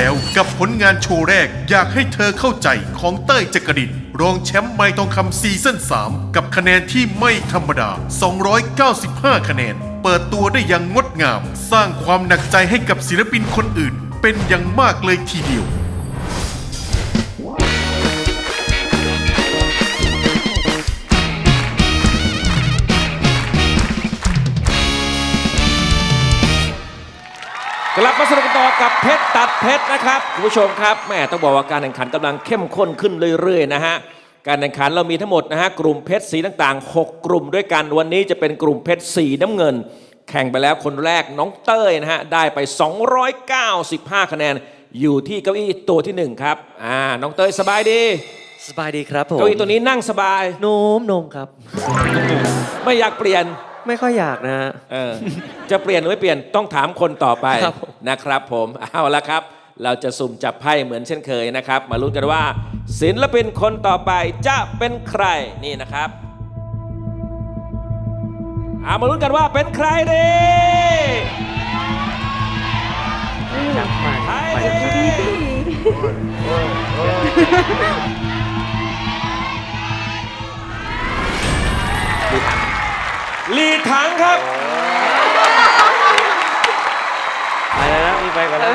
แล้วกับผลงานโชว์แรกอยากให้เธอเข้าใจของเต้ยจักรินรองแชมป์ไม้ทองคำซีซั่น3 กับคะแนนที่ไม่ธรรมดา 295 คะแนน เปิดตัวได้อย่างงดงาม สร้างความหนักใจให้กับศิลปินคนอื่น เป็นอย่างมากเลยทีเดียว กลับมาสนุกกันต่อกับเพชรตัดเพชรนะครับคุณผู้ชมครับแม่ต้องบอกว่าการแข่งขันกำลังเข้มข้นขึ้นเรื่อยๆนะฮะการแข่งขันเรามีทั้งหมดนะฮะกลุ่มเพชรสีต่างๆ 6 กลุ่มด้วยกันวันนี้จะเป็นกลุ่มเพชรสีน้ำเงิน แข่งไปแล้วคนแรกน้องเต้ยนะฮะได้ไป 295 คะแนนอยู่ที่เก้าอี้ตัวที่หนึ่งครับอ่าน้องเต้ยสบายดีสบายดีครับผมเก้าอี้ตัวนี้นั่งสบายนุ่มนมครับ ไม่อยากเปลี่ยน ไม่ค่อยอยากนะฮะ เออจะเปลี่ยนหรือไม่เปลี่ยนต้องถามคนต่อไปครับผม นะครับผมเอาละครับ เราจะสุ่มจับไพ่เหมือนเช่นเคยนะครับ มาลุ้นกันว่า ศิลปินคนต่อไปจะเป็นใครนี่นะครับเอามาลุ้นกันว่าเป็นใครดีจับไปใครไปดี ลีถังครับไปแล้วนะมีไปก่อนแล้ว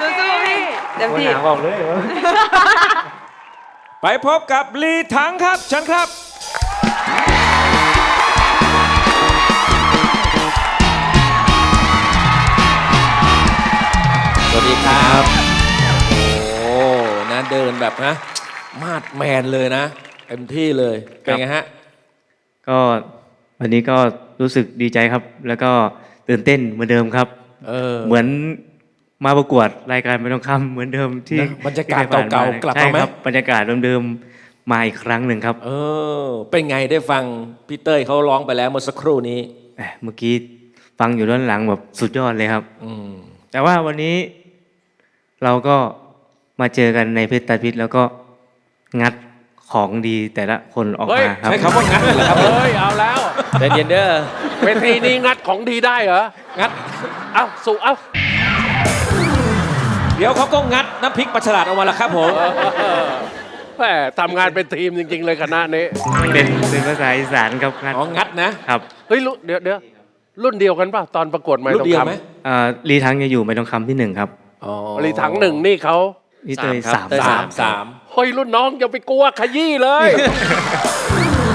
สู้ๆพี่เต็มคนที่หาบอกเลยว่าไปพบกับลีถังครับเชิญครับ สวัสดีครับ โอ้นะเดินแบบนะ มาดแมนเลยนะ เต็มที่เลย เป็นไงฮะ ก็ วันนี้ก็รู้สึกดีใจครับ แล้วก็ตื่นเต้นเหมือนเดิมครับ เออเหมือนมาประกวดรายการไม่ต้องคำเหมือนเดิมที่นะบรรยากาศที่คผ่นเก่าๆกลับมาใช่ไหมครับบรรยากาศเดิมๆมาอีกครั้งหนึ่งครับเออ เป็นไงได้ฟังพี่เต้ยเขาร้องไปแล้วเมื่อสักครู่นี้ แหมเมื่อกี้ฟังอยู่ด้านหลังแบบสุดยอดเลยครับ อืม แต่ว่าวันนี้เราก็มาเจอกันในเพชรตาพิษแล้วก็งัด ของดีแต่ละคนออกเฮ้ยมาครับ ใช้คำว่างัดเลยเหรอครับเฮ้ยเอาแล้วใจเย็นเด้อเวทีนี้งัดของดีได้เหรอ งัด เอ้าสุเอ้า เดี๋ยวเขาก็งัดน้ำพริกปลาฉลาดออกมาแล้วครับผมแหมทำงานเป็นทีมจริง ๆ เลยคณะนี้ เป็นเป็นภาษาอีสานครับงัดอ๋องัดนะครับ เฮ้ยรุ่นเดี๋ยวเดี๋ยวรุ่นเดียวกันป่ะตอนประกวดไม่รุ่ต้อนงเดียวคไหมอ่ารีทังจะอยู่ไม่ต้องคำที่หนึ่งครับอ๋อำรีถังหนึ่งนี่เขาพี่เตยสาสามมครับเต้ยสามสาม เฮ้ยรุ่นน้องอย่าไปกลัวขยี้เลย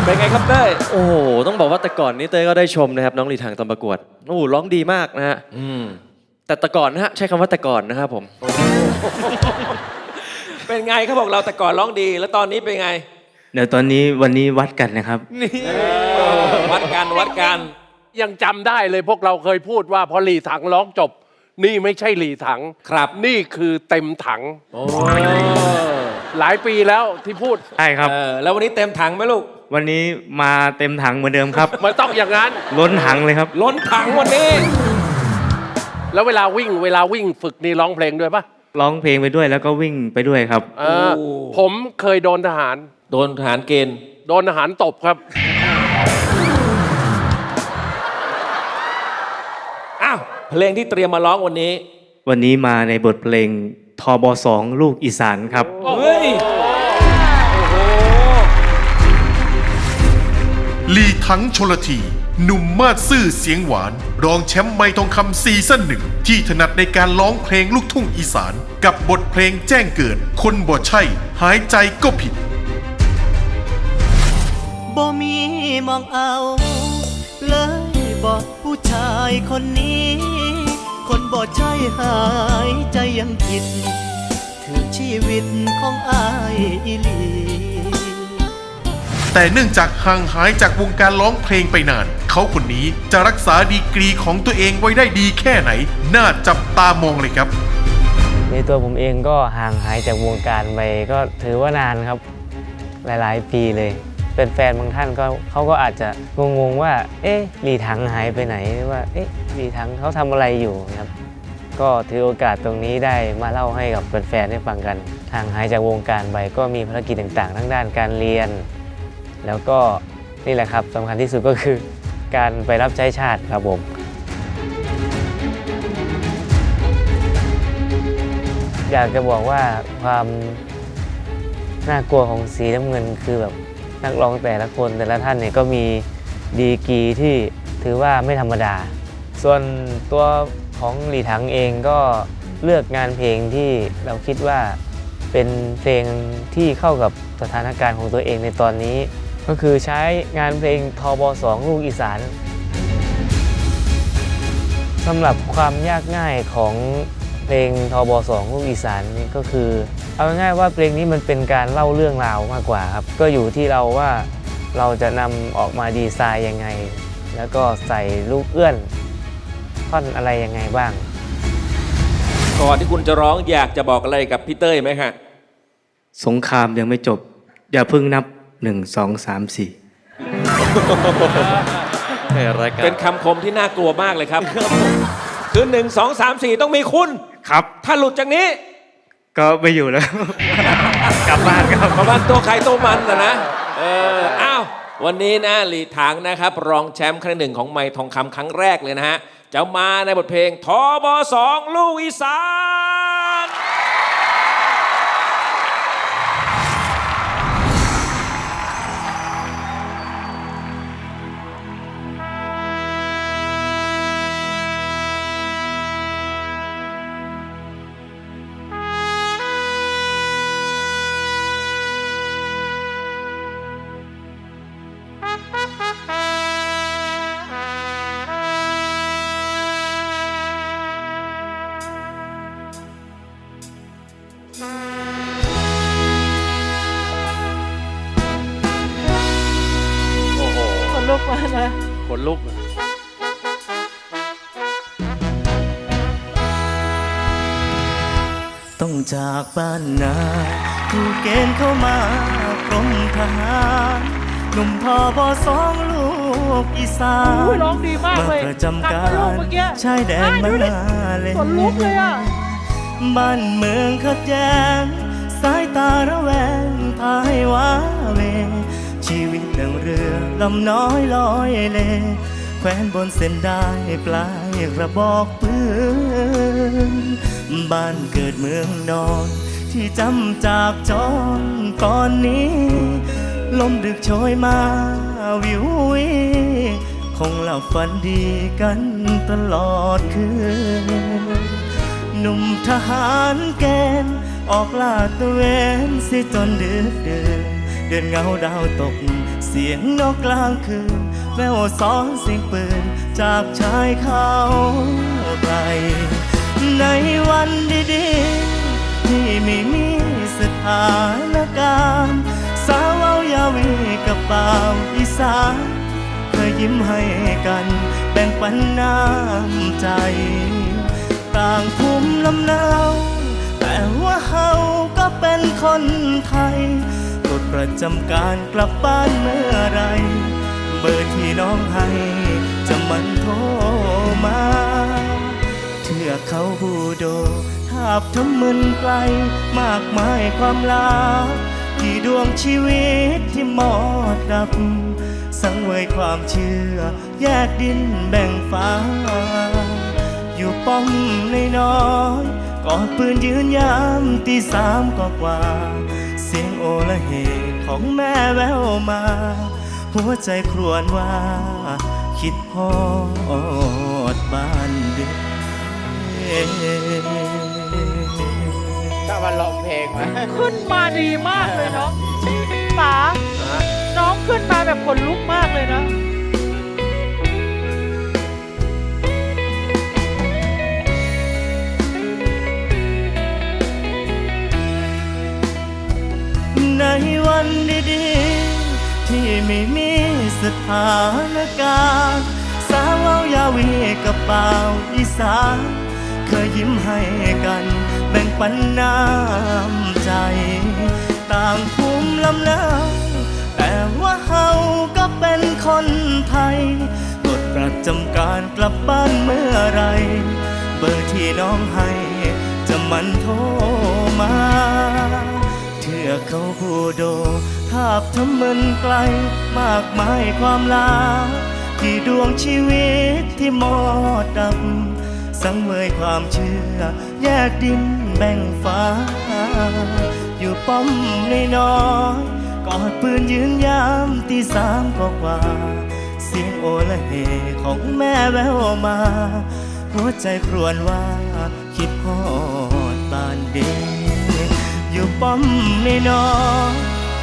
เป็นไงครับเต้ยโอ้โหต้องบอกว่าแต่ก่อนนี้เต้ยก็ได้ชมนะครับ น้องลีทางตอนประกวดโอ้โหร้องดีมากนะฮะอืมแต่แต่ก่อนนะฮะใช้คำว่าแต่ก่อนนะครับผม เป็นไงเขาบอกเราแต่ก่อนร้องดี แล้วตอนนี้เป็นไง เดี๋ยวตอนนี้วันนี้วัดกันนะครับนี่วัดกันวัดกัน ยังจำได้เลยพวกเราเคยพูดว่าพอหลีถังร้องจบ นี่ไม่ใช่หลีถังครับ นี่คือเต็มถัง โอ้ หลายปีแล้วที่พูดใช่ครับ เออแล้ววันนี้เต็มถังไหมลูก วันนี้มาเต็มถังเหมือนเดิมครับ มันต้องอย่างนั้น ล้นถังเลยครับ ล้นถังวันนี้ แล้วเวลาวิ่งเวลาวิ่งฝึกนี่ร้องเพลงด้วยปะร้องเพลงไปด้วยแล้วก็วิ่งไปด้วยครับ เออผมเคยโดนทหาร โดนทหารเกณฑ์ โดนทหารตบครับ อ้าว เพลงที่เตรียมมาร้องวันนี้ วันนี้มาในบทเพลงทบสองลูกอีสานครับเฮ้ย ลีทั้งชลที หนุ่มมาดซื่อเสียงหวาน รองแชมป์ไมค์ทองคำซีซั่นหนึ่ง ที่ถนัดในการร้องเพลงลูกทุ่งอีสาน กับบทเพลงแจ้งเกิด คนบ่ใช่ หายใจก็ผิดบ่มีมองเอา เลยบอกผู้ชายคนนี้ คนบ่ใช่หายใจยังผิดถือชีวิตของอายอีหลี แต่เนื่องจากห่างหายจากวงการร้องเพลงไปนาน เขาคนนี้จะรักษาดีกรีของตัวเองไว้ได้ดีแค่ไหน น่าจับตามองเลยครับ ในตัวผมเองก็ห่างหายจากวงการไปก็ถือว่านานครับ หลายๆ ปีเลยเป็นแฟนบางท่านก็เขาก็อาจจะงงๆว่า เอ๊ะลีถังหายไปไหนหรือว่า เอ๊ะลีถังเขาทำอะไรอยู่ครับ ก็ถือโอกาสตรงนี้ได้มาเล่าให้กับแฟนๆได้ฟังกันห่างหายจากวงการไปก็มีภารกิจต่างๆ ทั้งด้านการเรียน แล้วก็นี่แหละครับสำคัญที่สุดก็คือการไปรับใช้ชาติครับผมอยากจะบอกว่าความน่ากลัวของสีน้ำเงินคือแบบนักร้องแต่ละคนแต่ละท่านเนี่ยก็มีดีกรีที่ถือว่าไม่ธรรมดา ส่วนตัวของหลีถังเองก็เลือกงานเพลงที่เราคิดว่าเป็นเพลงที่เข้ากับสถานการณ์ของตัวเองในตอนนี้ ก็คือใช้งานเพลงทบ2ลูกอีสานสำหรับความยากง่ายของเพลงทบ2ลูกอีสานนี่ก็คือ เอาง่ายๆว่าเพลงนี้มันเป็นการเล่าเรื่องราวมากกว่าครับ ก็อยู่ที่เราว่าเราจะนำออกมาดีไซน์ยังไง แล้วก็ใส่ลูกเอื้อนท่อนอะไรยังไงบ้าง ก่อนที่คุณจะร้องอยากจะบอกอะไรกับพี่เต้ยไหมฮะ สงครามยังไม่จบ อย่าเพิ่งนับ หนึ่งสองสามสี่ในรายการเป็นคำคมที่น่ากลัวมากเลยครับ คือหนึ่งสองสามสี่ต้องมีคุณ ครับ ถ้าหลุดจากนี้ ก็ไม่อยู่แล้ว กลับบ้านครับประมาณตัวใครตัวมันนะนะเอออ้าววันนี้นะหลีถังนะครับ รองแชมป์ครั้งหนึ่งของไม้ทองคำครั้งแรกเลยนะฮะ จะมาในบทเพลงทบสองลูกอีสาน ลุกมานะขนลุกต้องจากบ้านนาถูกเกณฑ์เข้ามากรมทหารหนุ่มทอบอสองลูกอีสานอุ้ยร้องดีมากเลยประจำกาหนัรกกว่าลูกเมื่อกี้ชายแดนใช่มาดูดิเลยขนลุกเลยอะบ้านเมืองขัดแย้ง สายตาระแวงพายว้าเว ชีวิตดังเรือลำน้อยลอยเลแขวนบนเส้นได้ปลายกระบอกปืนบ้านเกิดเมืองนอน ที่จำจากจรก่อนนี้ ลมดึกโชยมาวิววิคงหลับฝันดีกันตลอดคืนหนุ่มทหารแกณฑ์ออกลาดตะเวนสิจนดึกเดิน เดือนเงาดาวตก เสียงนกกลางคืน แววซ้อนเสียงปืน จากชายเขาไกลในวันดีๆ ที่ไม่มีสถานการณ์ สาวเอายาวีกับบ่าวอีสานเคยยิ้มให้กัน แบ่งปันน้ำใจ ต่างภูมิลำเนาแต่ว่าเฮาก็เป็นคนไทย ประจำการกลับบ้านเมื่อไรเบอร์ที่น้องให้ จะมันโทรมาเทือกเขาบูโดทาบทำมึนไกล มากมายความลับที่ดวงชีวิตที่หมอดดับ สังเวยความเชื่อ แยกดินแบ่งฟ้า อยู่ป้อมในน้อยกอดปืนยืนยามตีสามก็กว่าเสียง โอละเหของแม่แววมา หัวใจครวญว่า คิดพอดบ้านเด็กถ้ามันร้องเพลงมาขึ้นมาดีมากเลยเนาะป๋าน้องขึ้นมาแบบขนลุกมากเลยนะันดีๆ ที่ไม่มีสถานการณ์ สาวเอายาวีกับเปล่าอีสานเคยยิ้มให้กันแบ่งปันน้ำใจ ต่างภูมิลำเนาแต่ว่าเฮาก็เป็นคนไทยกฎประจำการกลับบ้านเมื่อไร เบอร์ที่น้องให้จะมันโทรมา อกเขาบูโดทาบทำมึนไกล มากมายความลา ที่ดวงชีวิตที่มอดดำสังเวยความเชื่อ แยกดินแบ่งฟ้า อยู่ป้อมในน้อยกอดปืนยืนยามตีสามกว่าเสียงโอละเฮของแม่แววมา หัวใจครวญว่า คิดพอดบานเด อยู่ป้อมในนอ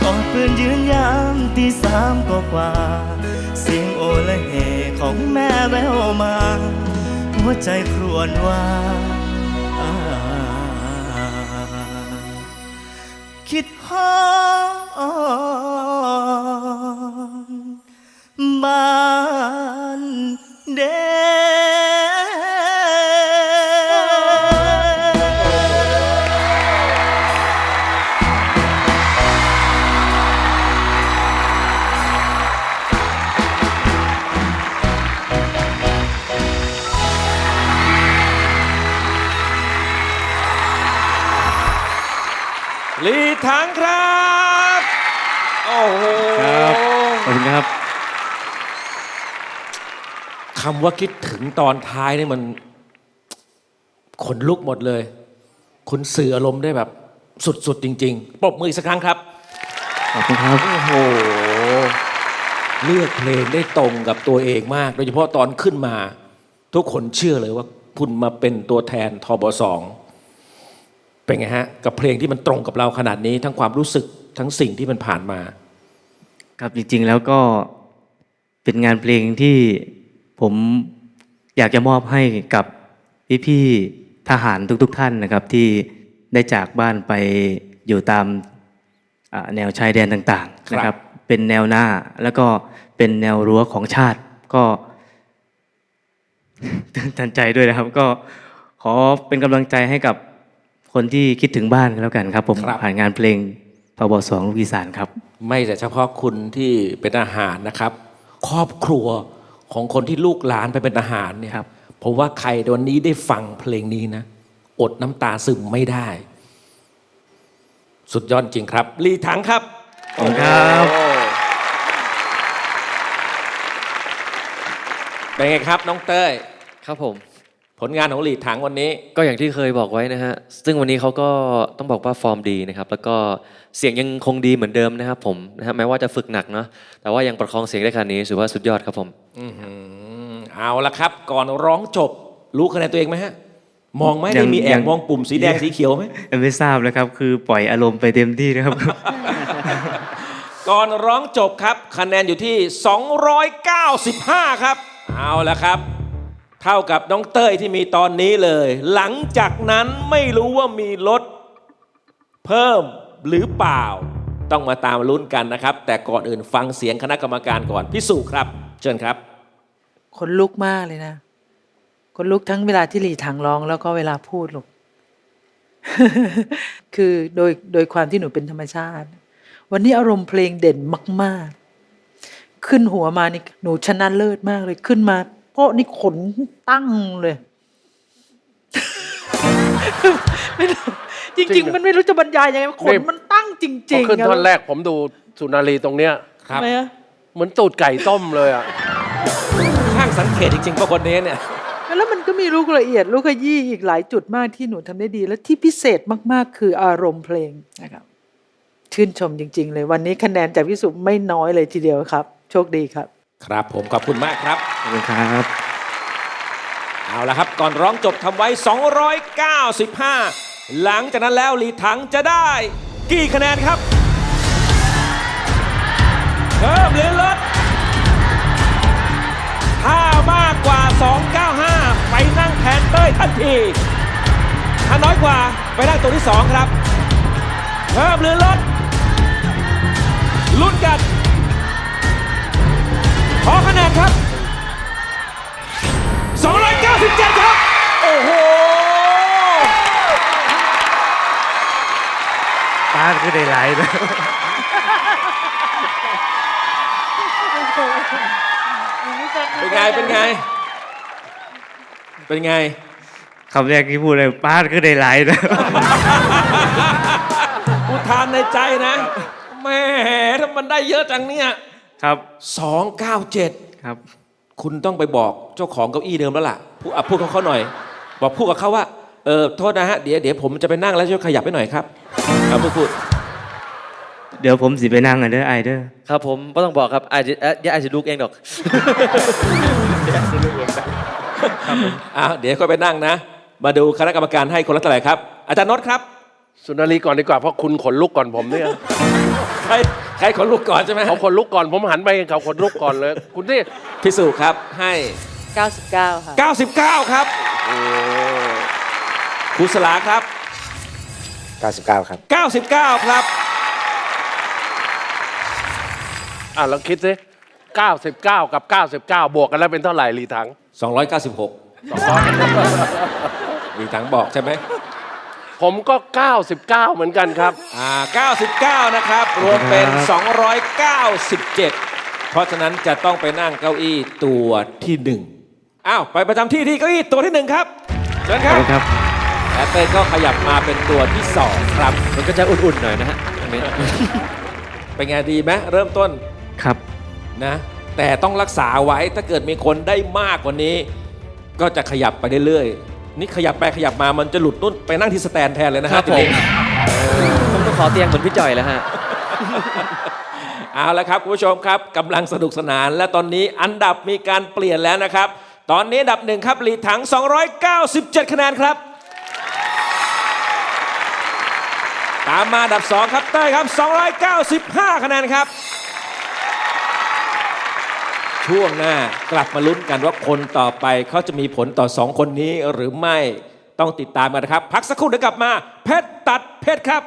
กอดปืนยืนยามตีสามกว่า เสียงโอละเหของแม่แววมา หัวใจครวญว่า คิดฮอด คำว่าคิดถึงตอนท้ายนี่มันขนลุกหมดเลย คุณสื่ออารมณ์ได้แบบสุดๆ จริง ๆปรบมืออีกสักครั้งครับ ขอบคุณครับ โอ้โห เลือกเพลงได้ตรงกับตัวเองมาก โดยเฉพาะตอนขึ้นมา ทุกคนเชื่อเลยว่าคุณมาเป็นตัวแทนทบสองเป็นไงฮะ กับเพลงที่มันตรงกับเราขนาดนี้ ทั้งความรู้สึกทั้งสิ่งที่มันผ่านมา ครับจริงๆแล้วก็เป็นงานเพลงที่ ผมอยากจะมอบให้กับพี่ๆทหารทุก ๆ ท่านนะครับ ที่ได้จากบ้านไปอยู่ตามอ่าแนวชายแดนต่างๆนะครับ เป็นแนวหน้าแล้วก็เป็นแนวรั้วของชาติก็ตื่นตันใจด้วยนะครับ ก็ขอเป็นกำลังใจให้กับคนที่คิดถึงบ้านกันแล้วกันครับ ผมครับผ่านงานเพลงทบสองลูกอีสานครับ ไม่แต่เฉพาะคุณที่เป็นทหารนะครับ ครอบครัว ของคนที่ลูกหลานไปเป็นทหารเนี่ยครับผมว่าใครวันนี้ได้ฟังเพลงนี้นะ อดน้ำตาซึมไม่ได้ สุดยอดจริงครับ ลีถังครับขอบคุณครับโอ้เป็นไงครับน้องเต้ยครับผม ผลงานของลีถังวันนี้ ก็อย่างที่เคยบอกไว้นะฮะ ซึ่งวันนี้เขาก็ต้องบอกว่าฟอร์มดีนะครับ แล้วก็เสียงยังคงดีเหมือนเดิมนะครับผมนะฮะแม้ว่าจะฝึกหนักเนาะ แต่ว่ายังประคองเสียงได้ขนาดนี้ถือว่าสุดยอดครับผม อื้อหือเอาละครับ ก่อนร้องจบ รู้คะแนนตัวเองไหมฮะ มองไหมยัได้งมีแอยับง มองปุ่มสีแดงสีเขียวไหมยังไม่ทราบเลยครับ คือปล่อยอารมณ์ไปเต็มที่นะครับ ก่อนร้องจบครับ คะแนนอยู่ที่ 295 ครับ เอาละครับ เท่ากับน้องเต้ยที่มีตอนนี้เลย หลังจากนั้นไม่รู้ว่ามีลดเพิ่มหรือเปล่า ต้องมาตามลุ้นกันนะครับ แต่ก่อนอื่นฟังเสียงคณะกรรมการก่อนพิสูจครับ เชิญครับขนลุกมากเลยนะขนลุกทั้งเวลาที่หลีถังร้องแล้วก็เวลาพูดลูก คือโดยโดยความที่หนูเป็นธรรมชาติ วันนี้อารมณ์เพลงเด่นมาก ๆ ขึ้นหัวมานี่หนูชนะเลิศมากเลยขึ้นมา พราะนี่ขนตั้งเลย ไม่รู้จจริริงงเหรอๆมันไม่รู้จะบรรยายยังไงขนี่นมันตั้งจพริองๆขึ้นอะท่อนแรกผมดูสุนารีตรงเนี้ยครับ ทำไมอะเหมือนตูดไก่ต้มเลยอะ ช่างสังเกตจริงๆว่าคนนี้เนี่ย แล้วมันก็มีลูกละเอียดลูกขยี้อีกหลายจุดมากที่หนูทำได้ดี และที่พิเศษมากๆ คืออารมณ์เพลงนะครับ ชื่นชมจริง ๆ เลยวันนี้คะแนนจากพี่สุไม่น้อยเลยทีเดียวครับ โชคดีครับ ครับผมขอบคุณมากครับขอบคุณครับเอาละครับก่อนร้องจบทำไว้ 295 หลังจากนั้นแล้วลีถังจะได้กี่คะแนนครับเพิ่มหรือลดถ้ามากกว่า 295 ไปนั่งแทนเต้ยทันที ถ้าน้อยกว่าไปนั่งตัวที่ 2 ครับ เพิ่มหรือลดลุ้นกัน คือได้หลายนะเป็นไง เป็นไง เป็นไงคำแรกที่พูดเลยป้าคือได้หลายนะอุทานในใจนะแหม่ถ้ามันได้เยอะจังเนี่ยครับ297ครับ คุณต้องไปบอกเจ้าของเก้าอี้เดิมแล้วล่ะพูดอะพูดเขาเขาหน่อย บอกพูดกับเขาว่าเออโทษนะฮะเดี๋ยวเดี๋ยวผมจะไปนั่งแล้วช่วยขยับไปหน่อยครับเอาพูดพูด เดี๋ยวผมสิไปนั่งกันเด้อไอเด้อครับผมไม่ต้องบอกครับอาจจะเอ่ออย่าอาจจะลุกเองดอกอ้าวเดี๋ยวค่อยไปนั่งนะ มาดูคณะกรรมการให้คนละเท่าไหร่ครับ อาจารย์นศครับสุนารีก่อนดีกว่าเพราะคุณขนลุกก่อนผมเนี่ยใครใครขนลุกก่อนใช่ไหมเขาขนลุกก่อนผมหันไปเขาขนลุกก่อนเลย คุณที่พิสูจน์ครับให้ 99 ค่ะ 99 ครับครูสลาครับ 99 ครับ 99 ครับ อะลองคิดสิ99 กับ 99 บวกกันแล้วเป็นเท่าไหร่ลีถัง 296มีถังบอกใช่ไหม ผมก็ 99 เหมือนกันครับ อ่า 99 นะครับ รวมเป็น 297 เพราะฉะนั้นจะต้องไปนั่งเก้าอี้ตัวที่หนึ่งอ้าว ไปประจำที่ที่เก้าอี้ตัวที่หนึ่งครับเชิญครับครับและเต้ยก็ขยับมาเป็นตัวที่สองครับ มันก็จะอุ่นๆหน่อยนะฮะอันนี้เป็นไงดีไหมเริ่มต้น ครับ นะแต่ต้องรักษาไว้ถ้าเกิดมีคนได้มากกว่านี้ ก็จะขยับไปเรื่อยๆนี่ขยับไปขยับมามันจะหลุดนุ่นไปนั่งที่สแตนแทนเลยนะคฮะรับทีผมนี้ผมต้องขอเตียงเหมือนพี่จ่อยแล้วฮะ เอาละครับคุณผู้ชมครับกำลังสนุกสนาน และตอนนี้อันดับมีการเปลี่ยนแล้วนะครับ ตอนนี้อันดับหนึ่งครับหลีถัง 297 คะแนนครับ ตามมาอันดับ2ครับเต้ยครับ 295 คะแนนครับ ช่วงหน้ากลับมาลุ้นกันว่าคนต่อไปเขาจะมีผลต่อสองคนนี้หรือไม่ต้องติดตามกันนะครับ พักสักครู่เดี๋ยวกลับมา เพชรตัดเพชรครับ